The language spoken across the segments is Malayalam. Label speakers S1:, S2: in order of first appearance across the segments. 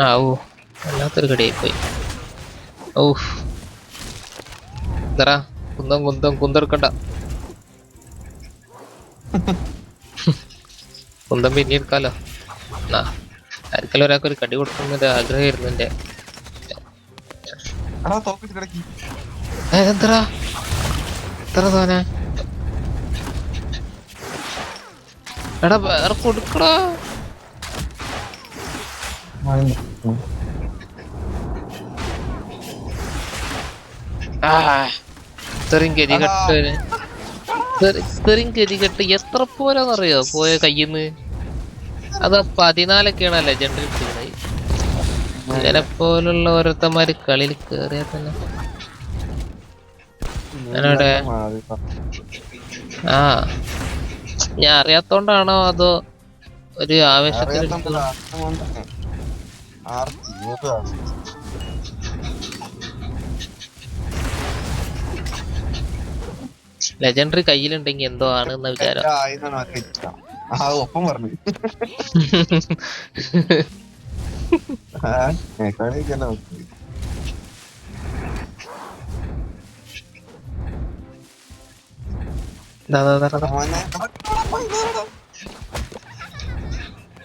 S1: ആ ഓ വല്ലാത്തൊരു കടിയായി പോയി ഓ എന്താ കുന്തം കുന്തം കുന്തെടുക്കണ്ട. കുന്തം പിന്നെ എടുക്കാലോ? എന്നാ ആർക്കെങ്കിലും ഒരാൾക്ക് ഒരു കടി കൊടുക്കുന്നൊരു ആഗ്രഹമായിരുന്നു എന്റെ
S2: എടാ
S1: എത്ര തോനെ വേറെ കൊടുക്കടാ. ആ ഇത്രയും ഗതികെട്ട്. ഇത്ര- ഇത്രയും ഗതികെട്ട് എത്ര പോരാന്നറിയോ പോയ കയ്യിന്ന്? അത് പതിനാലൊക്കെയാണ് ലെജൻഡറി എടുത്തിരുന്നത് ഇങ്ങനെ പോലുള്ള ഓരോരുത്തന്മാര് കളിയിൽ കേറിയാ തന്നെ. ഞാനവിടെ ആ ഞാൻ അറിയാത്തോണ്ടാണോ അതോ ഒരു ആവേശത്തിൽ എടുത്തത്? ലെജൻഡറി കയ്യിലുണ്ടെങ്കിൽ എന്തോ ആണ് എന്ന വിചാരം.
S2: ആ ഒപ്പം പറഞ്ഞു.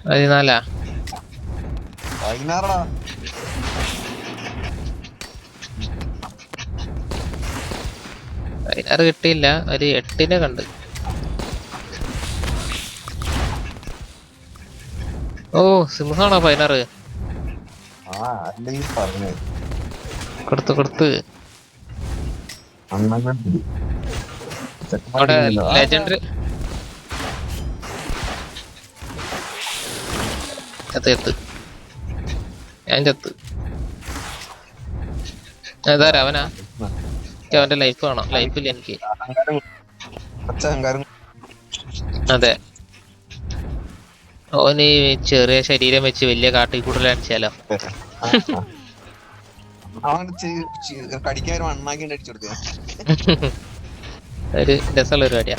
S1: പതിനാലാ?
S2: പതിനാറടാ
S1: പതിനാറ് കിട്ടിയില്ല. ഒരു എട്ടിനെ കണ്ട്. ഓ സിംഹാണോ പതിനാറ്? കൊടുത്ത് കൊടുത്ത്. അവിടെ ലെജൻഡറി ചത്ത് ചത്ത് ഞാൻ ചത്ത് ഏതാരാ അവനാ അവന്റെ ലൈഫ് വേണം. ലൈഫില്ല എനിക്ക്. അതെ. ഓന് ചെറിയ ശരീരം വെച്ച് വലിയ കാട്ടിൽ കൂടുതൽ അടിച്ചാലോ രസമുള്ള പരിപാടിയാ.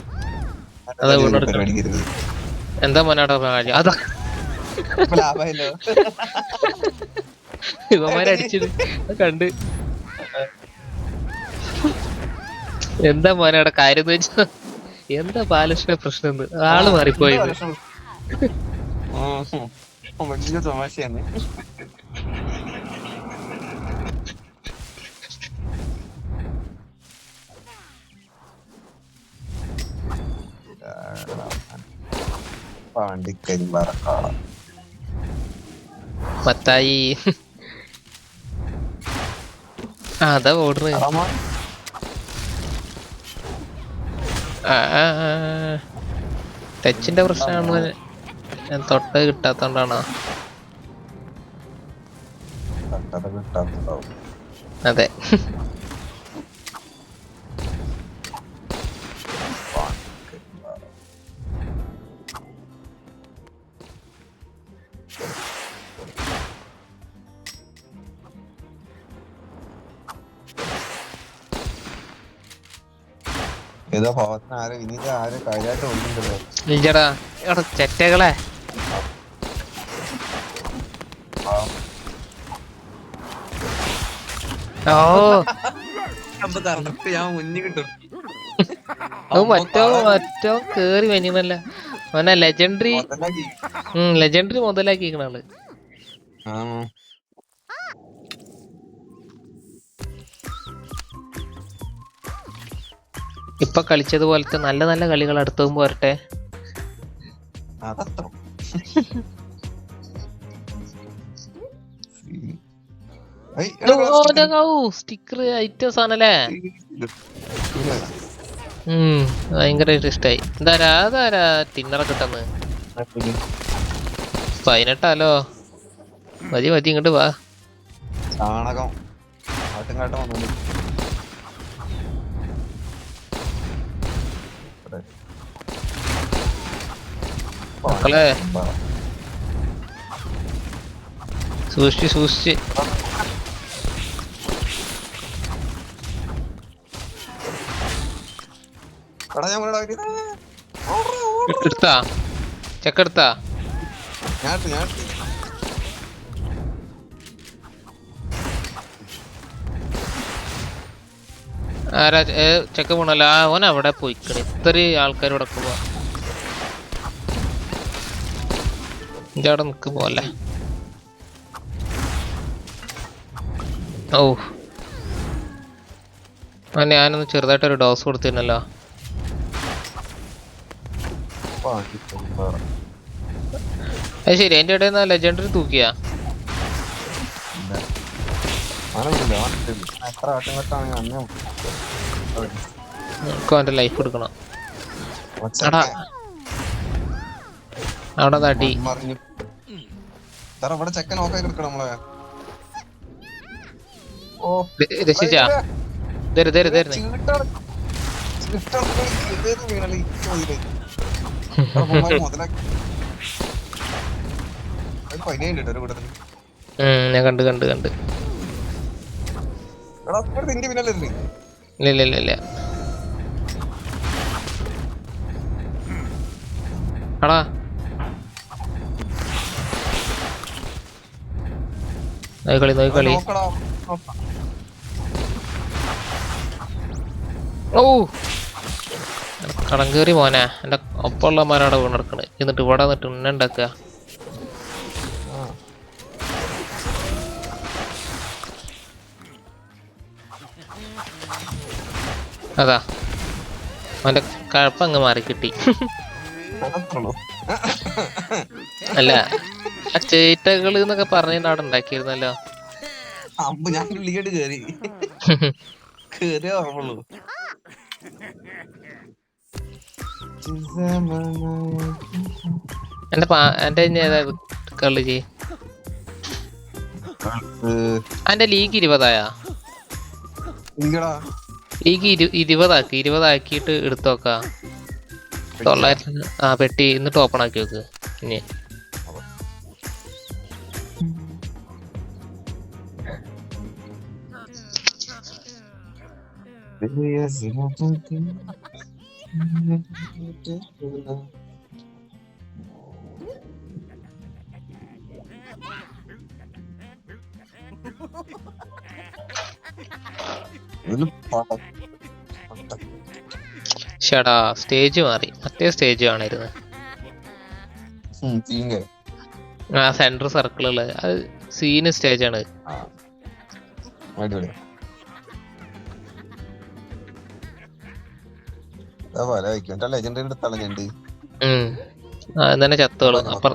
S1: എന്താ മോനാടോ കാര്യം? അതാ
S2: ലാഭമല്ലോ.
S1: കണ്ട്. എന്താ മോനാടെ കാര്യം എന്ന് വെച്ചാ? എന്താ ബാലകൃഷ്ണ പ്രശ്നം എന്ന്? ആൾ മാറിപ്പോയത്
S2: ഉം. വലിയ തമാശയാണ്. പാണ്ടിക്കരിമ്പാറ കാള
S1: മത്തായി അതാ
S2: ഓർഡർ
S1: ടച്ചിന്റെ പ്രശ്നമാണ്. ഞാൻ തൊട്ട് കിട്ടാത്തോണ്ടാണോ? അതെ.
S2: ഏതോ ഭാവത്തിന് ആരെ വിനീത ആരെ കാര്യമായിട്ട് ഓടുന്നുണ്ടല്ലോ
S1: ഇല്ലടാ എടാ ചെറ്റകളെ. ഓ.
S2: ഞാൻ മുന്നിൽ കിട്ടും.
S1: അത് മറ്റോ മറ്റോ കേറി വനിമല്ല അവനെ ലെജൻഡറി ലെജൻഡറി മുതലാക്കിയിരിക്കണ ആൾ. ഇപ്പൊ കളിച്ചതുപോലത്തെ നല്ല നല്ല കളികൾ അടുത്തും പോരട്ടെ സ്റ്റിക്കർ ഐറ്റംസ് ആണല്ലേ ഉം ഭയങ്കരമായിട്ട് ഇഷ്ടായി എന്താരാ അതാരാ തിന്നറ കിട്ടുന്നത് പതിനെട്ടാലോ? മതി മതി ഇങ്ങോട്ട് വാ.
S2: ചാണകം.
S1: മക്കളെ സൂക്ഷിച്ച് സൂക്ഷിച്ച്. എടുത്താ? ചെക്ക് എടുത്താ ചെക്ക് പോണല്ലോ? ആ ഓൻ അവിടെ പോയിക്കണേ ഇത്ര ആൾക്കാർ ഇവിടെ പോവാ. ഇന്റെ അവിടെ നിൽക്ക് പോലെ. ഓ ആ ഞാനൊന്ന് ചെറുതായിട്ടൊരു ഡോസ് കൊടുത്തിരുന്നല്ലോ. അത് ശരി എന്റെ ഇടയിൽ നിന്ന് ലെജൻഡറി തൂക്കിയാ. അവന്റെ ലൈഫ് എടുക്കണം. എടാ. അവിടെ തടി
S2: സാർ ഇവിടെ ചെക്കൻ ഓക്കെ കിടക്കണം നമ്മളെ. ഓ
S1: രക്ഷിച്ചാ തരു തരു
S2: കൂട്ടത്തിൽ.
S1: ഞാൻ കണ്ട് കണ്ട് കണ്ട്. ഇല്ല ഇല്ല ഇല്ല. എടാ നോക്കളി
S2: നോക്കടാ, നോക്കാം.
S1: ഓ കടം കയറി മോനെ. എന്റെ ഒപ്പമുള്ളമാരവിടെ വീണെടുക്കണ്. എന്നിട്ട് ഇവിടെ നിന്നിട്ട് ഉണ്ണ ഉണ്ടാക്കുക. അതാ. അവന്റെ കഴപ്പങ്ങ് മാറി കിട്ടി അല്ല. ചേറ്റകൾ എന്നൊക്കെ പറഞ്ഞ അവിടെ ഉണ്ടാക്കിയിരുന്നല്ലോ.
S2: ഞാൻ വിളിക്കട്ട് കേറി. കേറിയ ഓർമ്മയുള്ളൂ
S1: എന്റെ പാ എന്റെ ഏതാ കളി ചെയ് എന്റെ ലീഗ് ഇരുപതായാ? ലീഗ് ഇരു ഇരുപതാക്കി ഇരുപതാക്കിയിട്ട് എടുത്തു തൊള്ളായിരത്തി ആ പെട്ടി എന്നിട്ട് ഓപ്പൺ ആക്കി വെക്ക്. ഇനി. ഷടാ സ്റ്റേജ് മാറി മറ്റേ സ്റ്റേജ് ആണിരുന്നത്. ആ സെന്റർ സർക്കിളുള്ള അത് സീന് സ്റ്റേജ് ആണ്.
S2: അടിപൊളി
S1: തന്നെ ചത്തോളും. അപ്പുറ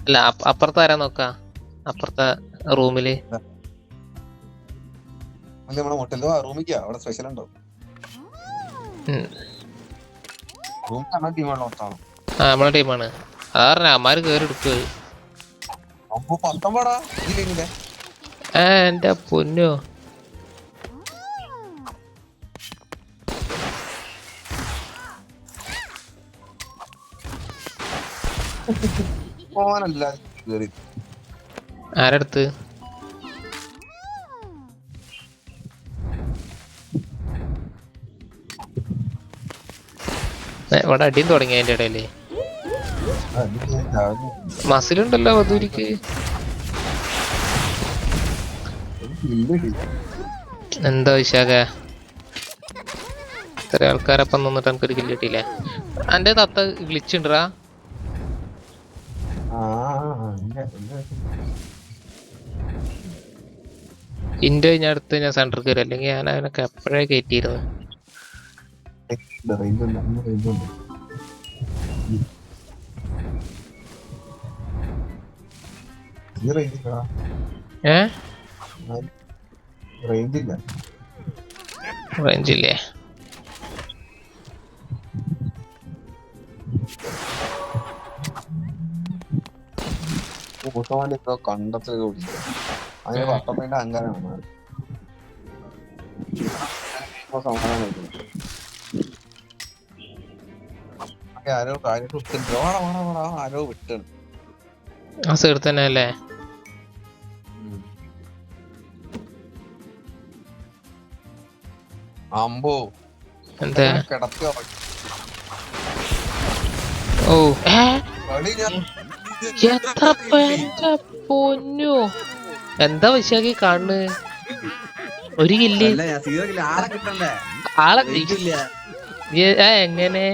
S1: അല്ല അപ്പ- അപ്പുറത്ത് ആരാ നോക്കാ? അപ്പുറത്തെ
S2: റൂമിൽ. നമ്മളെ
S1: ടീമാണ് അതാ പറഞ്ഞ അമ്മാര് കേറി എടുക്കുക എന്റെ പൊന്നോ.
S2: പോവാനല്ല. കേറി.
S1: ആരടുത്ത്? ഇവിടെ അടിയും തുടങ്ങി അതിന്റെ ഇടയിൽ. മസിലുണ്ടല്ലോ വധൂരിക്ക്. എന്താ വിശാഖ? ഇത്ര ആൾക്കാരപ്പം നിന്നിട്ട് എനിക്കൊരു കില്ല് കിട്ടിയില്ലേ? അന്റെ തത്ത ഗ്ലിച്ചുണ്ടാ ഇന്റെ ഞാൻ അടുത്ത് ഞാൻ സെന്റർ കയറി അല്ലെങ്കിൽ ഞാൻ അവനൊക്കെ എപ്പോഴേ കയറ്റിയിരുന്നു റേഞ്ചില്ലേ
S2: കൂട്ടമാന്റെ ഇപ്പൊ കണ്ടത്തിലൊക്കെ പിടിച്ചു. അതിന് വട്ടപ്പേന്റെ. ഒക്കെ ആരോ കാര്യം വിട്ടിട്ടുണ്ട് വാടാ വാടാ വാടാ ആരോ വിട്ടാണ്.
S1: ആ സുഹൃത്തന്നെ തന്നെ അല്ലേ
S2: അമ്പോ.
S1: എന്താ?
S2: കിടക്കുക
S1: ഓ. ഏ
S2: കളി ഞാൻ
S1: എത്ര പേന്റെ പൊന്നു? എന്താ വിശാഖി കാണുന്നത് ഒരു കില്ല്.
S2: ആളെ
S1: എങ്ങനെ?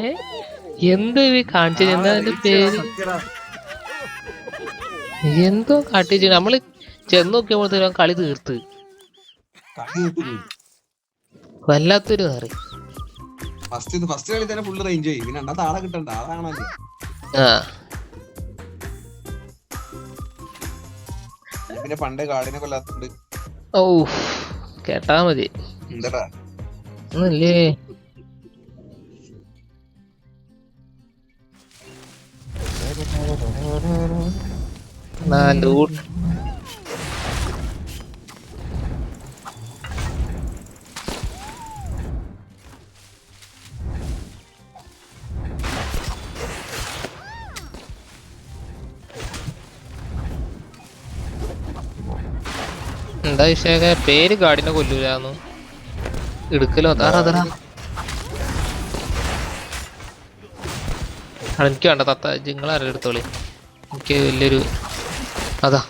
S1: എന്ത്
S2: കാണിച്ചത്?
S1: എന്താ അതിന്റെ പേര്. എന്തോ കാട്ടിച്ചു. നമ്മൾ ചെന്ന് നോക്കിയപ്പോഴത്തേക്കും കളി തീർത്ത്. വല്ലാത്തൊരു കറി
S2: ഫസ്റ്റ് ഫസ്റ്റ് കളി തന്നെ ഫുള്ള് റേഞ്ച് ചെയ്യും പിന്നെ രണ്ടാമത്തെ ആളെ കിട്ടണ്ട. ആളാണല്ലോ
S1: ആ.
S2: പിന്നെ പണ്ട് കാടിനെ കൊല്ലാത്തുണ്ട്.
S1: ഓ കേട്ടാ മതി.
S2: എന്താടാ?
S1: ഒന്നല്ലേ നാല് എന്താ വിഷയൊക്കെ പേര് ഗാഡിനെ കൊല്ലൂലാന്നു? എടുക്കലോ അതാ? എനിക്ക് വേണ്ട തത്ത ജിങ്ങളെടുത്തോളി എനിക്ക് വലിയൊരു അതാ.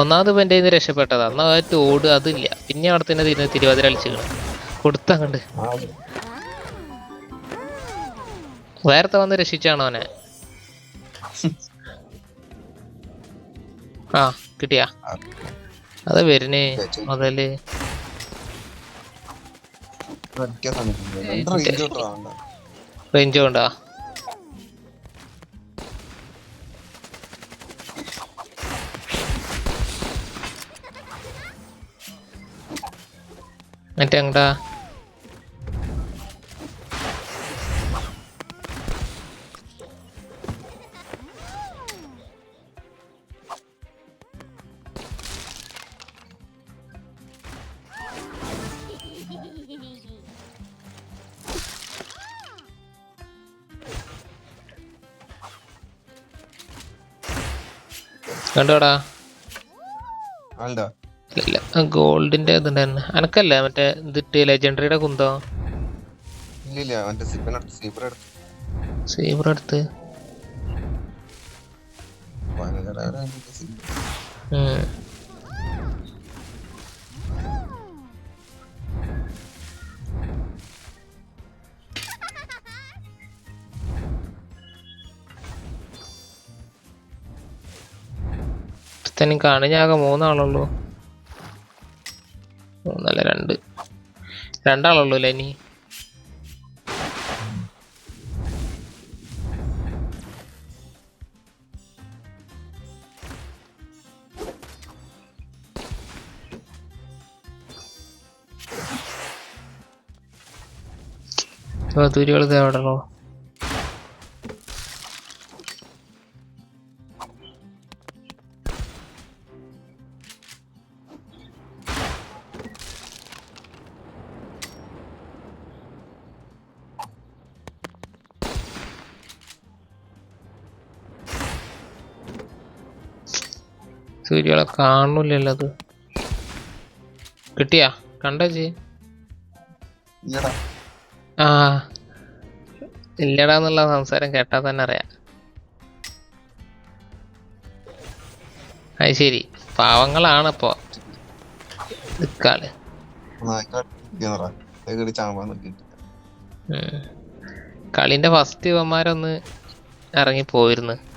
S1: ഒന്നാമത് ഇപ്പൊ എന്റെ രക്ഷപ്പെട്ടത്. രക്ഷപ്പെട്ടതാ ഒന്നാമത് ഓട് അതില്ല. പിന്നെ അവിടെ തന്നെ തിരുന്ന് തിരുവാതിര കളിച്ചിക്കണം കൊടുത്തങ്ങണ്ട് വേറത്തെ വന്ന് രക്ഷിച്ചാണോ അവനെ? ആ കിട്ടിയാ? അതാ വരുന്നേ
S2: മുതൽ. റേഞ്ച് തൊട്ടാ വേണ്ട.
S1: റേഞ്ച് കൊണ്ടാ മറ്റേ എങ്ങടാ കണ്ടോടാ
S2: ആളുണ്ടാ?
S1: ഇല്ല ഗോൾഡിന്റെ ഇതുണ്ടായിരുന്നു അനക്കല്ലേ മറ്റേ ഇതിട്ട് ലെജൻഡറിയുടെ കുന്തോ?
S2: ഇല്ല അവന്റെ സീബ്ര എടുത്ത്
S1: സീബ്ര. തന്നെ കാണുന്ന ആകെ മൂന്നാളുള്ളൂ. മൂന്നല്ല രണ്ട്. രണ്ടാളുള്ളൂ അല്ലേ ഇനി? തുരികൾ എവിടെയോ സൂര്യകളെ കാണില്ലല്ലോ അത്. കിട്ടിയാ? കണ്ടോ ചേ
S2: ഇല്ലടാ.
S1: ആ. ഇല്ലടാന്നുള്ള സംസാരം കേട്ടാ തന്നെ അറിയാം. അത് ശരി. പാവങ്ങളാണ് ഇപ്പോ. നിക്കാൾ. കളിന്റെ ഫസ്റ്റ് ഇവന്മാരൊന്ന് ഇറങ്ങി പോയിരുന്നു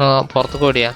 S1: ആ പുറത്ത് കൂടിയാ.